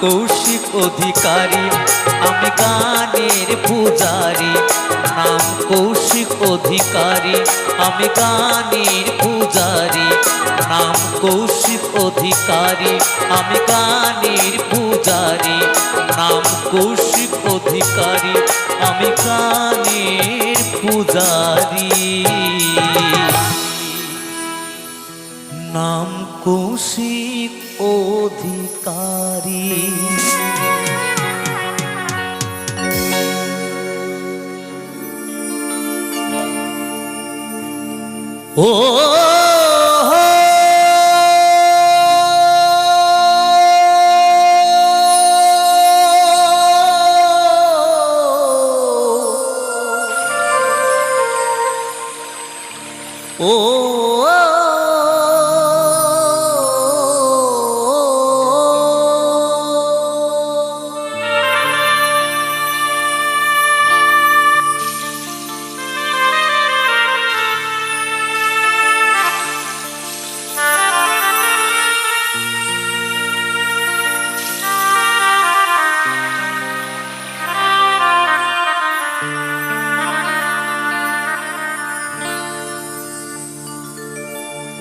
কৌশিক অধিকারী, আমি গানের পূজারি। নাম কৌশিক অধিকারী, আমি গানের পূজারি। নাম কৌশিক অধিকারী, আমি গানের পূজারি। নাম কৌশিক অধিকারী, আমি গানের পূজারি। নাম কৌশিক অধিকারী। ও ও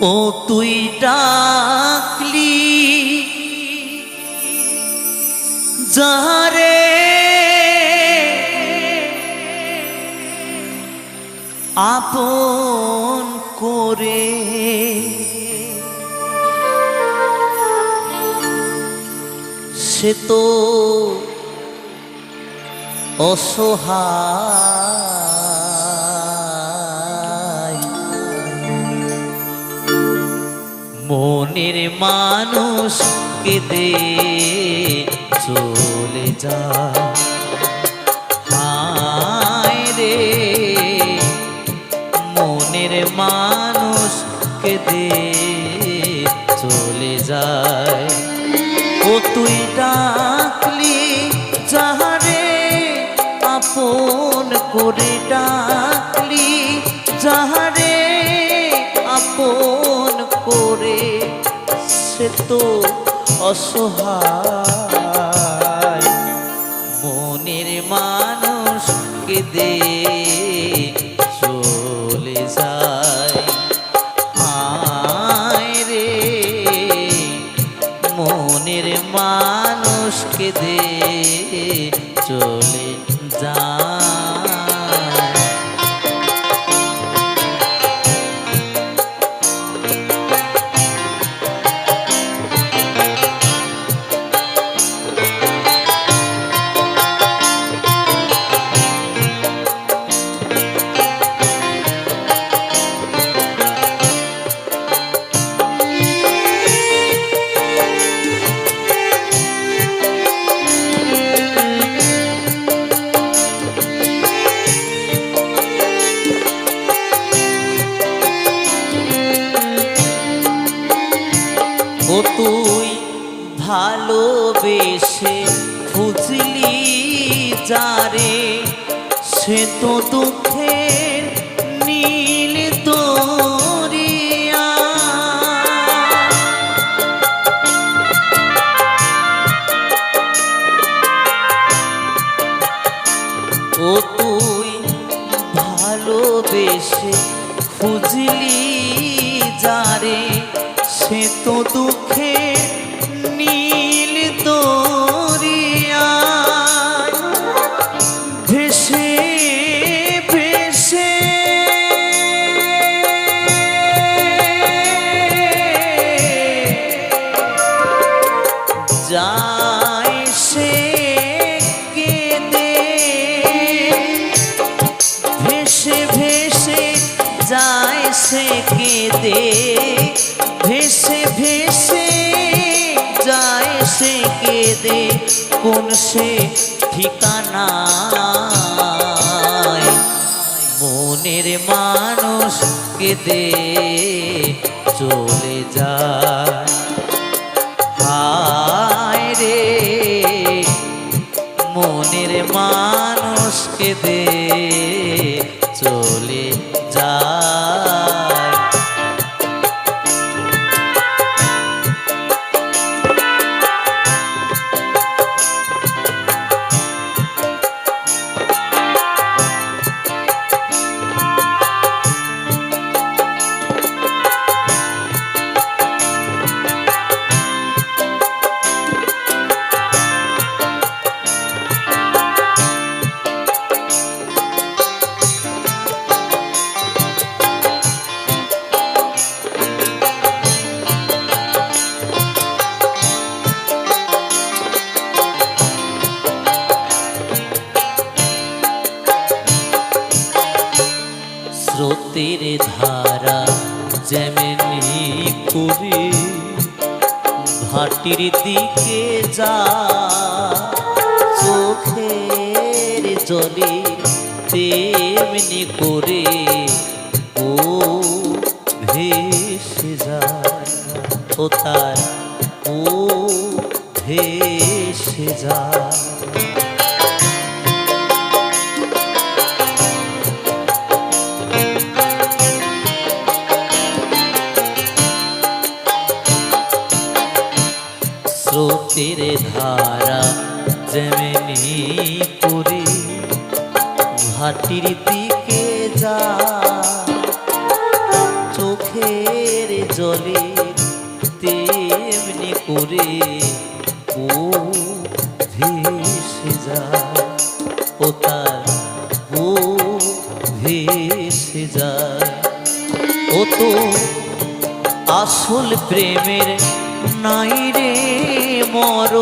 ও তুই ডাকলি। যারে আপন করে। সে তো অসহায়। মনের মানুষ কেঁদে চলে হায় রে, মনের মানুষ কেঁদে চলে যায়। ও তুই ডাকলি, যাহারে আপন করে ডাকলি সে তো অসহায়। মনের মানুষ কেঁদে চলে যায়। ভালোবেসে খুঁজলি যারে, সে তো দুঃখের নীল দরিয়া ও তুই ভালোবেসে খুঁজলি যারে, সে তো দুঃখে কেঁদে ভেসে ভেসে যায় সে কেঁদে। কোন সে ঠিকানা মনের মানুষ কেঁদে চলে যায়। হায় রে, মনের মানুষকে দে স্রোতের ধারা যেমনি করে ভাটির দিকে যা চোখের জলে তেমনি করে ও ভেসে যায় ও তার ও ভেসে যায়। স্রোতের ধারা যেমনি করে ভাটির দিকে যা, চোখের জলে তেমনি করে ও ভেসে যায় ও তার ও ভেসে যায় ও তো আসল প্রেমের নাই রে মর,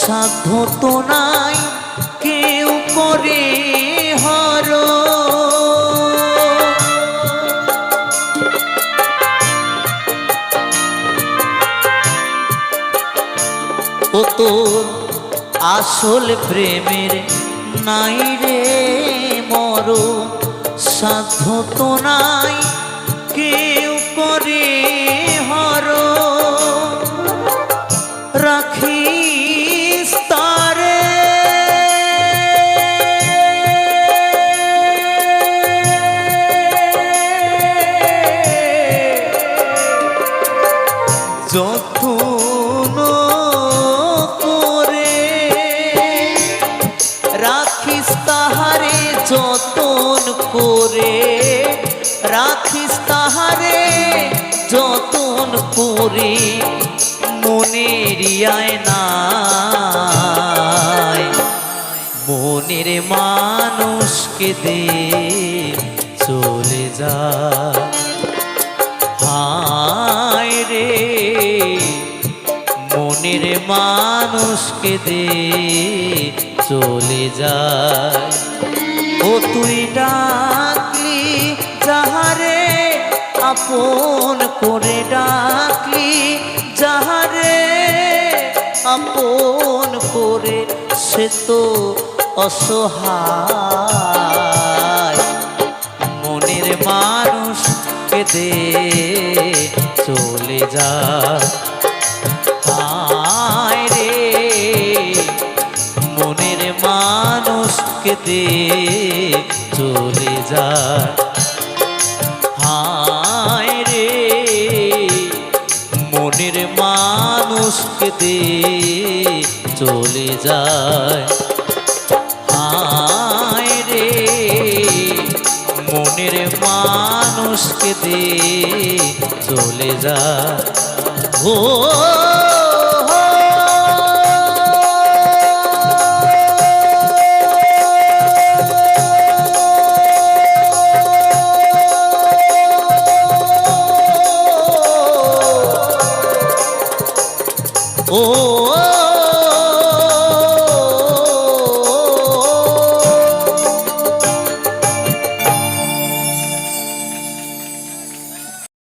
সাধ্য তো নাই কেউ করে হর। ও তোর আসল প্রেমের নাই রে মর, সাধ্য তো নাই কেউ রাখিস তাহারে যতন করে, মনের নাই। মনের মানুষকে দে চলে যা। হায় রে, মনের মানুষকে দে চলে যায় ও তুই যাহারে আপন করে ডাকলি যাহারে আপন করে সে তো অসহায়। মনের মানুষকে দে চলে যা রে। মনের মানুষকে দে চলে যা মানুষকে দে চলে যায়। হায় রে মনের মানুষকে দিয়ে চলে যায় ও